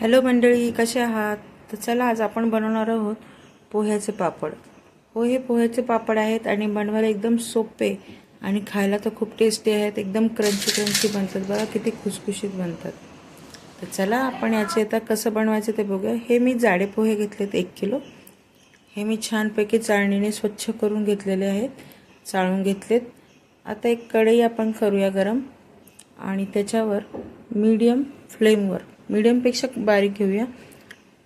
Hello मंडळी कसे आहात? तर चला आज आपण बनवणार आहोत पोह्याचे पापड. हो हे पोह्याचे पापड आहेत आणि बनवायला एकदम सोपे आणि खायला तर खूप टेस्टी आहेत. एकदम क्रंची क्रंची बनतात. बघा किती खुसखुशीत बनतात. तर चला आपण याचे आता कसं बनवायचं ते बघूया. हे मी जाडे पोहे घेतलेत एक किलो. हे मी छानपैकी चाळणीने स्वच्छ करून घेतलेले आहेत. चाळून घेतलेत. आता एक कढई आपण करूया गरम. आणि त्याच्यावर मीडियम फ्लेमवर मीडियमपेक्षा बारीक घेऊया.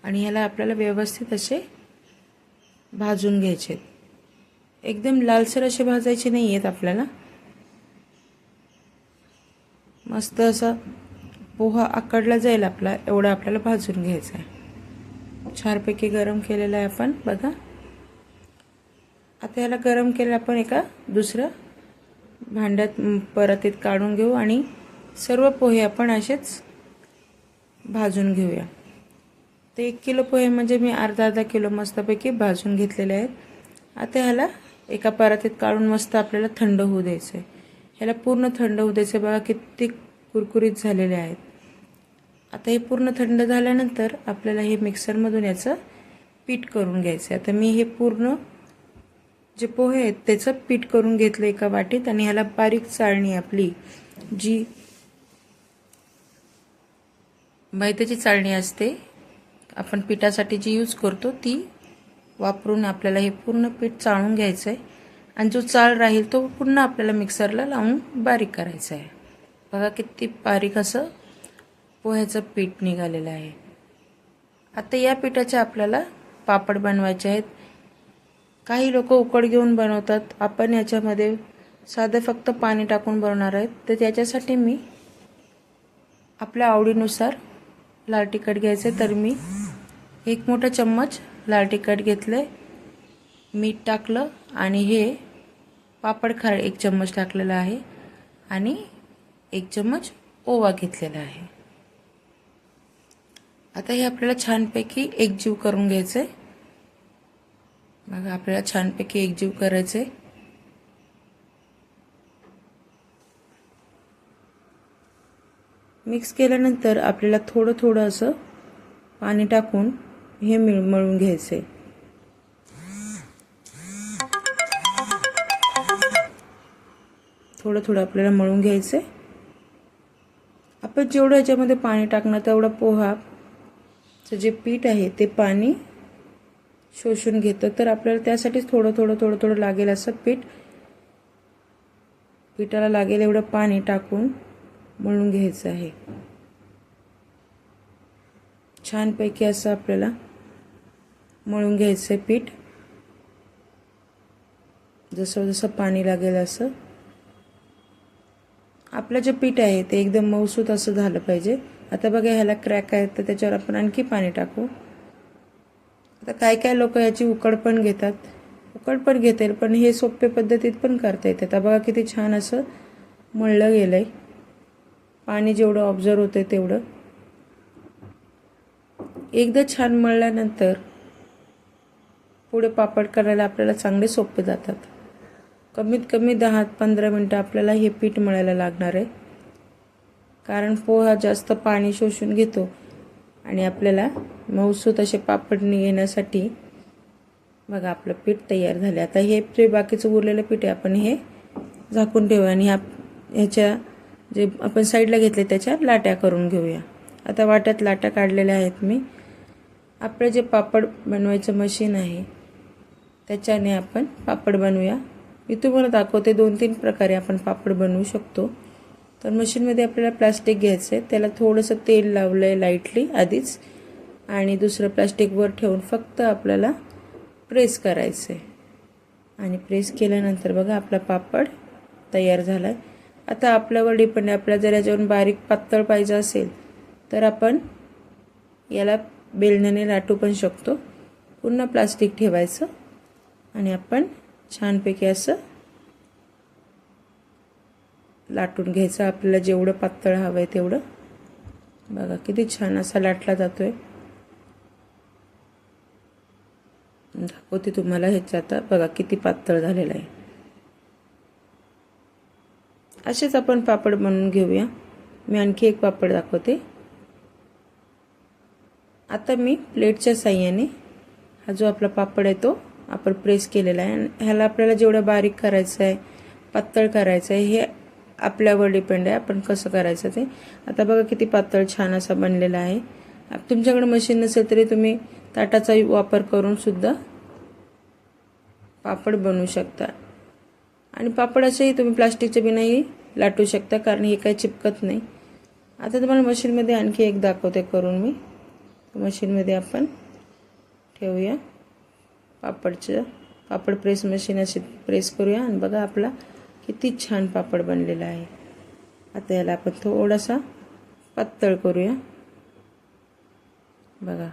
आणि ह्याला आपल्याला व्यवस्थित असे भाजून घ्यायचे एकदम लालसर असे भाजायचे नाही आहेत आपल्याला. मस्त असा पोहा आकडला जाईल आपला एवढा आपल्याला भाजून घ्यायचा आहे. छानपैकी गरम केलेला आहे आपण बघा. आता ह्याला गरम केलं आपण एका दुसऱ्या भांड्यात परतीत काढून घेऊ आणि सर्व पोहे आपण असेच भाजून घेऊया. ते एक किलो पोहे म्हणजे मी अर्धा अर्धा किलो मस्तपैकी भाजून घेतलेले आहेत. आता ह्याला एका परातीत काढून मस्त आपल्याला थंड होऊ द्यायचं आहे ह्याला पूर्ण थंड होऊ द्यायचं बघा किती कुरकुरीत झालेले आहेत. आता हे पूर्ण थंड झाल्यानंतर आपल्याला हे मिक्सरमधून याचं पीठ करून घ्यायचं आहे आता मी हे पूर्ण जे पोहे आहेत त्याचं पीठ करून घेतलं एका वाटीत आणि ह्याला बारीक चाळणी आपली जी मैद्याची चाळणी असते. आपण पिठासाठी जी यूज करतो ती वापरून आपल्याला हे पूर्ण पीठ चाळून घ्यायचं आहे आणि जो चाळ राहील तो पुन्हा आपल्याला मिक्सरला लावून बारीक करायचा आहे बघा किती बारीक असं पोह्याचं पीठ निघालेलं आहे. आता या पिठाचे आपल्याला पापड बनवायचे आहेत. काही लोक उकड घेऊन बनवतात. आपण याच्यामध्ये साधं फक्त पाणी टाकून बनवणार आहेत. तर त्याच्यासाठी मी आपल्या आवडीनुसार लाल तिखट घ्यायचे तर मी एक मोठा चम्मच लाल तिखट घेतलं मीठ टाकलं आणि हे पापड खार एक चम्मच टाकलेला आहे आणि एक चम्मच ओवा घेतलेला आहे. आता हे आपल्याला छानपैकी एकजीव करून घ्यायचं. आहे मग आपल्याला छानपैकी एकजीव करायचं. आहे मिक्स केल्यानंतर आपल्याला थोडं थोडं असं पाणी टाकून हे मिळ मळून घ्यायचं आहे थोडं थोडं आपल्याला मळून घ्यायचं आहे आपण जेवढं याच्यामध्ये पाणी टाकणार तेवढं पोहाचं जे पीठ आहे ते पाणी शोषून घेतं. तर आपल्याला त्यासाठीच थोडं थोडं थोडं थोडं लागेल असं पीठ. पिठाला लागेल एवढं पाणी टाकून मळून घ्यायचं आहे. छानपैकी असं आपल्याला मळून घ्यायचं आहे पीठ. जसं जसं पाणी लागेल असं. आपलं जे पीठ आहे ते एकदम मऊसूत असं झालं पाहिजे. आता बघा ह्याला क्रॅक आहे तर त्याच्यावर आपण आणखी पाणी टाकू. आता काय काय लोक याची उकड पण घेतात. उकड पण घेता येईल पण हे सोप्या पद्धतीत पण करता येते. आता बघा किती छान असं मळलं गेलं आहे पाणी जेवढं ऑब्झर्व होतं तेवढं. एकदा छान मळल्यानंतर पुढे पापड करायला आपल्याला चांगले सोपे जातात. कमीत कमी दहा पंधरा मिनटं आपल्याला हे पीठ मळायला लागणार आहे. कारण पोहा जास्त पाणी शोषून घेतो आणि आपल्याला मऊसूत असे पापड घेण्यासाठी बघा आपलं पीठ तयार झाले आता हे जे बाकीचं उरलेलं पीठ आहे आपण हे झाकून ठेवू आणि ह्या ह्याच्या जे आपण साईडला घेतले त्याच्या लाट्या करून घेऊया. आता वाट्यात लाट्या काढलेल्या आहेत मी. आपलं जे पापड बनवायचं मशीन आहे त्याच्याने आपण पापड बनवूया. मी तुम्हाला दाखवते दोन तीन प्रकारे आपण पापड बनवू शकतो. तर मशीनमध्ये आपल्याला प्लास्टिक घ्यायचं आहे त्याला थोडंसं तेल लावलं आहे लाईटली आधीच. आणि दुसरं प्लास्टिकवर ठेवून फक्त आपल्याला प्रेस करायचं आहे आणि प्रेस केल्यानंतर बघा आपला पापड तयार झाला आहे आता आपल्यावर डिपेंड आहे. आपल्याला जर याच्यावरून बारीक पातळ पाहिजे असेल तर आपण याला बेलण्याने लाटू पण शकतो. पुन्हा प्लास्टिक ठेवायचं आणि आपण छानपैकी असं लाटून घ्यायचं. आपल्याला जेवढं पातळ हवं आहे तेवढं. बघा किती छान असा लाटला जातो आहे दाखवते तुम्हाला ह्याच्या आता बघा किती पातळ झालेलं आहे. असेच आपण पापड बनवून घेऊया. मी आणखी एक पापड दाखवते. आता मी प्लेटच्या साह्याने हा जो आपला पापड आहे तो आपण प्रेस केलेला आहे. आणि ह्याला आपल्याला जेवढं बारीक करायचं आहे पातळ करायचं आहे हे आपल्यावर डिपेंड आहे. आपण कसं करायचं ते. आता बघा किती पातळ छान असा बनलेला आहे. तुमच्याकडे मशीन नसेल तरी तुम्ही ताटाचा वापर करून सुद्धा पापड बनवू शकता. आणि पापड असेही तुम्ही प्लास्टिकच्या बिनाही लाटू शकता कारण हे काही चिपकत नाही. आता तुम्हाला मशीनमध्ये आणखी एक दाखवते करून मी. मशीनमध्ये आपण ठेवूया. पापडचं पापड प्रेस मशीन अशी प्रेस करूया. आणि बघा आपला किती छान पापड बनलेला आहे. आता याला आपण थोडासा पातळ करूया. बघा.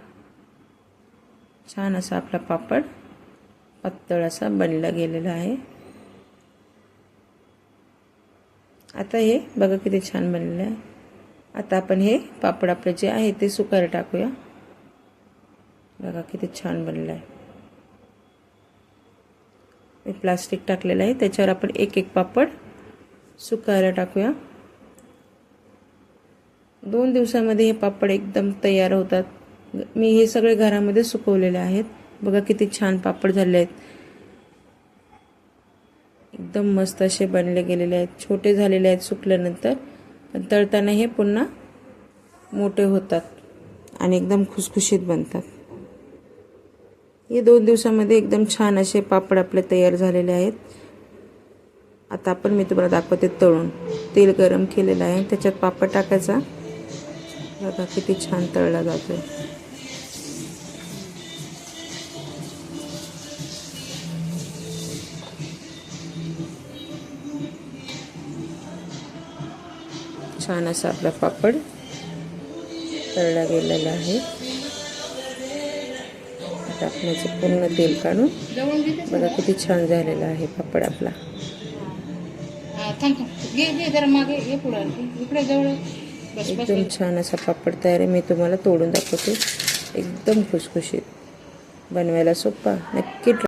छान असा आपला पापड पातळ असा बनला गेलेला आहे. आता हे बघा किती छान बनलेलं आहे. आता आपण हे पापड आपले जे आहे ते सुकायला टाकूया. बघा किती छान बनलं आहे. मी प्लास्टिक टाकलेलं आहे. त्याच्यावर आपण एक एक पापड सुकायला टाकूया. दोन दिवसामध्ये हे पापड एकदम तयार होतात. मी हे सगळे घरामध्ये सुकवलेले आहेत. बघा किती छान पापड झाले आहेत. एकदम मस्त असे बनले गेलेले आहेत. छोटे झालेले आहेत सुकल्यानंतर. पण तळताना हे पुन्हा मोठे होतात आणि एकदम खुसखुशीत बनतात. हे दोन दिवसामध्ये एकदम छान असे पापड आपले तयार झालेले आहेत. आता आपण मी तुम्हाला दाखवते तळून. तेल गरम केलेलं आहे. त्याच्यात पापड टाकायचा. बघा किती छान तळला जातो छान असा आपला पापड तळला गेलेला आहे. आता आपण याचं पूर्ण तेल काढून बघा किती छान झालेला आहे पापड आपला. एकदम छान असा पापड तयार आहे. मी तुम्हाला तोडून दाखवते. एकदम खुसखुशीत बनवायला सोपा नक्की